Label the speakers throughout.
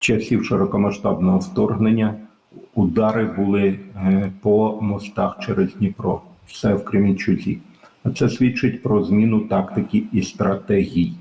Speaker 1: часів широкомасштабного вторгнення удари були е, по мостах через Дніпро, все в Кремінчузі. А це свідчить про зміну тактики і стратегій.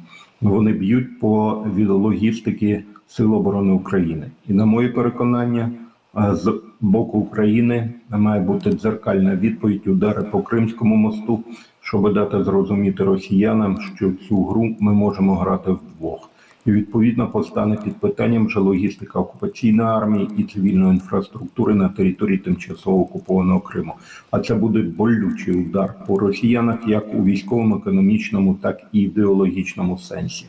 Speaker 1: Вони б'ють по від логістики Сил оборони України. І на моє переконання, е, з боку України має бути дзеркальна відповідь удари по Кримському мосту, щоб дати зрозуміти росіянам, що цю гру ми можемо грати вдвох. І відповідно постане під питанням вже логістика окупаційної армії і цивільної інфраструктури на території тимчасово окупованого Криму. А це буде болючий удар по росіянах як у військовому, економічному, так і ідеологічному сенсі.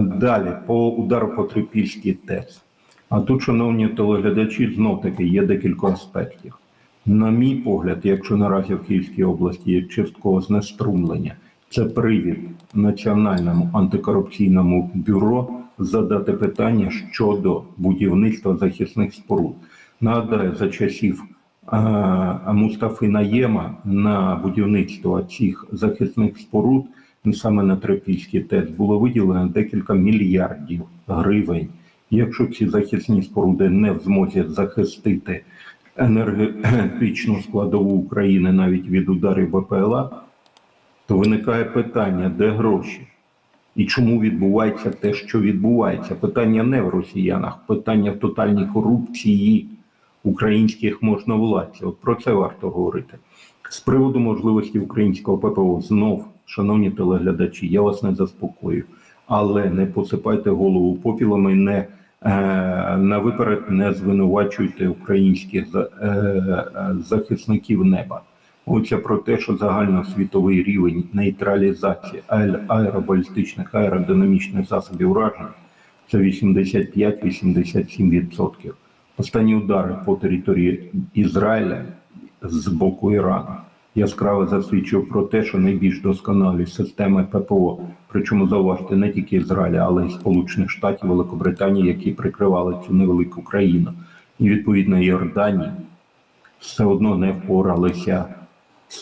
Speaker 1: Далі по удару по Трипільській ТЕЦ. А тут, шановні телеглядачі, знов таки є декілька аспектів. На мій погляд, якщо наразі в Київській області є часткове знеструмлення, це привід Національному антикорупційному бюро задати питання щодо будівництва захисних споруд. Нагадаю, за часів е, Мустафи Наєма на будівництво цих захисних споруд саме на Трипільській ТЕЦ було виділено декілька мільярдів гривень. Якщо ці захисні споруди не в змозі захистити енергетичну складову України навіть від ударів БПЛА, то виникає питання, де гроші? І чому відбувається те, що відбувається? Питання не в росіянах, питання в тотальній корупції українських можновладців. От про це варто говорити. З приводу можливості українського ППО знов, шановні телеглядачі, я вас не заспокою, але не посипайте голову попілами, не е, на виперед не звинувачуйте українських е, захисників неба. Оце про те, що загальносвітовий рівень нейтралізації аер- аеробалістичних аеродинамічних засобів ураження це 85-87%. Останні удари по території Ізраїля з боку Ірану. Яскраво засвідчив про те, що найбільш досконалі системи ППО, причому зауважте не тільки Ізраїля, але й Сполучених Штатів, Великобританії, які прикривали цю невелику країну, і відповідно Йорданії, все одно не впоралися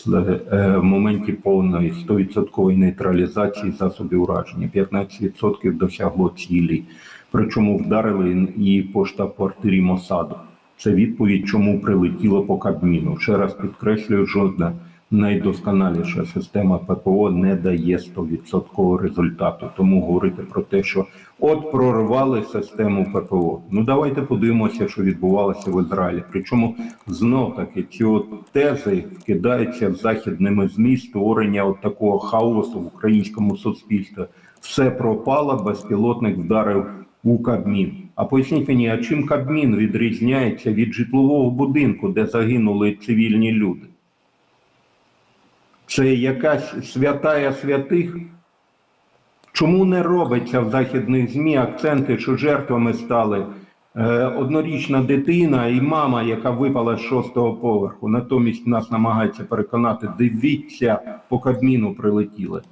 Speaker 1: в моменті повної 100% нейтралізації засобів ураження. 15% досягло цілі. Причому вдарили і по штаб-квартирі Мосаду. Це відповідь, чому прилетіло по Кабміну. Ще раз підкреслюю, жодна найдосконаліша система ППО не дає 100% результату. Тому говорити про те, що от прорвали систему ППО. Ну давайте подивимося, що відбувалося в Ізраїлі. Причому знов таки ці от тези вкидаються в західними змі створення от такого хаосу в українському суспільстві. Все пропало, безпілотник вдарив у Кабмін. А поясніть мені, а чим Кабмін відрізняється від житлового будинку, де загинули цивільні люди? Це якась святая святих? Чому не робиться в західних ЗМІ акценти, що жертвами стали е, однорічна дитина і мама, яка випала з шостого поверху? Натомість нас намагаються переконати, дивіться, по Кабміну прилетіли.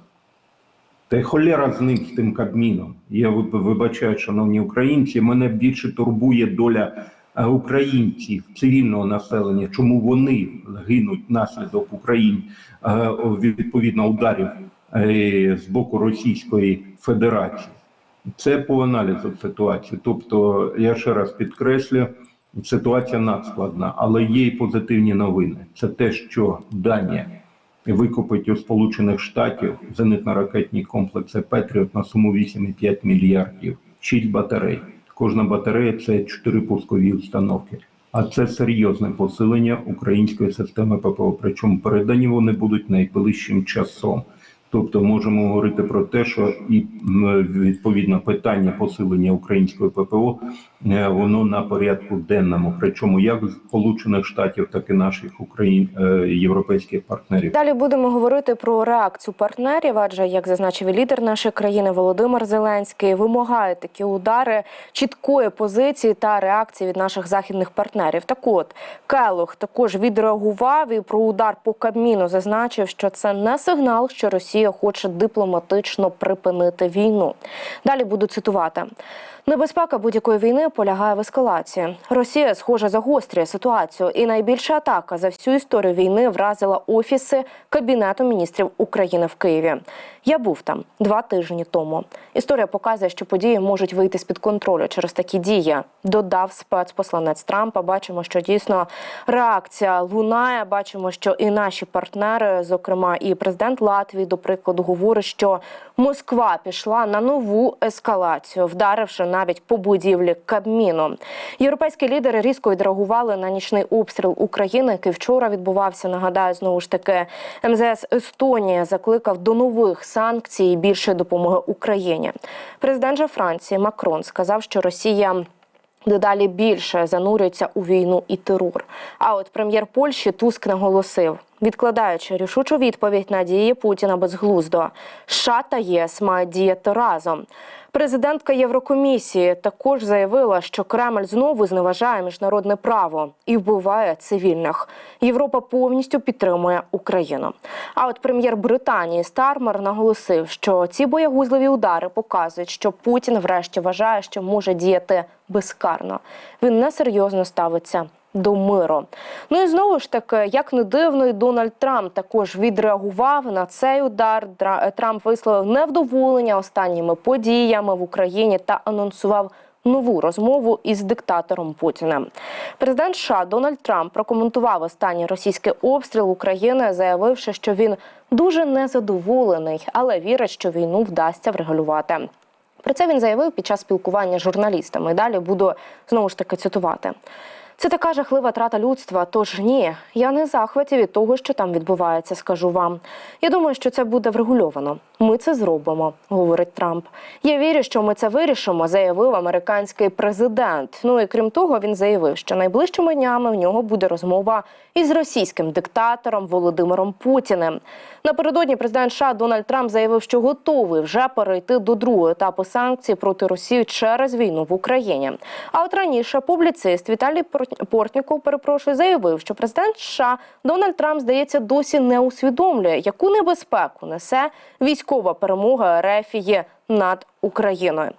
Speaker 1: Та й холера з ним, з тим Кабміном. Я вибачаю, шановні українці, мене більше турбує доля українців, цивільного населення, чому вони гинуть внаслідок Україн е, відповідно ударів е, з боку Російської Федерації. Це по аналізу ситуації. Тобто, я ще раз підкреслю, ситуація надскладна, але є і позитивні новини. Це те, що Данія викупить у Сполучених Штатів зенитно-ракетні комплекси Петріот на суму 8,5 мільярдів, 6 батарей. Кожна батарея це чотири пускові установки. А це серйозне посилення української системи ППО. Причому передані вони будуть найближчим часом. Тобто можемо говорити про те, що і відповідно питання посилення української ППО воно на порядку денному. Причому як Сполучених Штатів, так і наших Україн е, європейських партнерів.
Speaker 2: Далі будемо говорити про реакцію партнерів, адже як зазначив лідер нашої країни Володимир Зеленський, вимагає такі удари чіткої позиції та реакції від наших західних партнерів. Так от Келох також відреагував і про удар по Кабміну зазначив, що це не сигнал, що Росія хоче дипломатично припинити війну. Далі буду цитувати. Небезпека будь-якої війни полягає в ескалації. Росія, схоже, загострює ситуацію, і найбільша атака за всю історію війни вразила офіси Кабінету міністрів України в Києві. Я був там два тижні тому. Історія показує, що події можуть вийти з під контролю через такі дії. Додав спецпосланець Трампа. Бачимо, що дійсно реакція лунає. Бачимо, що і наші партнери, зокрема і президент Латвії, до прикладу, говорить, що Москва пішла на нову ескалацію, вдаривши навіть по будівлі Кабміну. Європейські лідери різко відреагували на нічний обстріл України, який вчора відбувався. Нагадаю, знову ж таки, МЗС Естонія закликав до нових санкцій і більшої допомоги Україні. Президент же Франції Макрон сказав, що Росія. Дедалі більше занурюється у війну і терор. А от прем'єр Польщі Туск наголосив, відкладаючи рішучу відповідь на дії Путіна безглуздо, США та ЄС мають діяти разом. Президентка Єврокомісії також заявила, що Кремль знову зневажає міжнародне право і вбиває цивільних. Європа повністю підтримує Україну. А от прем'єр Британії Стармер наголосив, що ці боягузливі удари показують, що Путін врешті вважає, що може діяти безкарно. Він несерйозно ставиться до миру. Ну і знову ж таки, як не дивно, і Дональд Трамп також відреагував на цей удар. Дра- Трамп висловив невдоволення останніми подіями в Україні та анонсував. Нову розмову із диктатором Путіним. Президент США Дональд Трамп прокоментував останній російський обстріл України, заявивши, що він дуже незадоволений, але вірить, що війну вдасться врегулювати. Про це він заявив під час спілкування з журналістами. Далі буду знову ж таки цитувати. Це така жахлива трата людства. Тож ні, я не захваті від того, що там відбувається. Скажу вам. Я думаю, що це буде врегульовано. Ми це зробимо, говорить Трамп. Я вірю, що ми це вирішимо, заявив американський президент. Ну і крім того, він заявив, що найближчими днями в нього буде розмова із російським диктатором Володимиром Путіним. Напередодні президент США Дональд Трамп заявив, що готовий вже перейти до другого етапу санкцій проти Росії через війну в Україні. А от раніше публіцист Віталій Пор- Портніков, перепрошую, заявив, що президент США Дональд Трамп, здається, досі не усвідомлює, яку небезпеку несе військова перемога Рефії над Україною.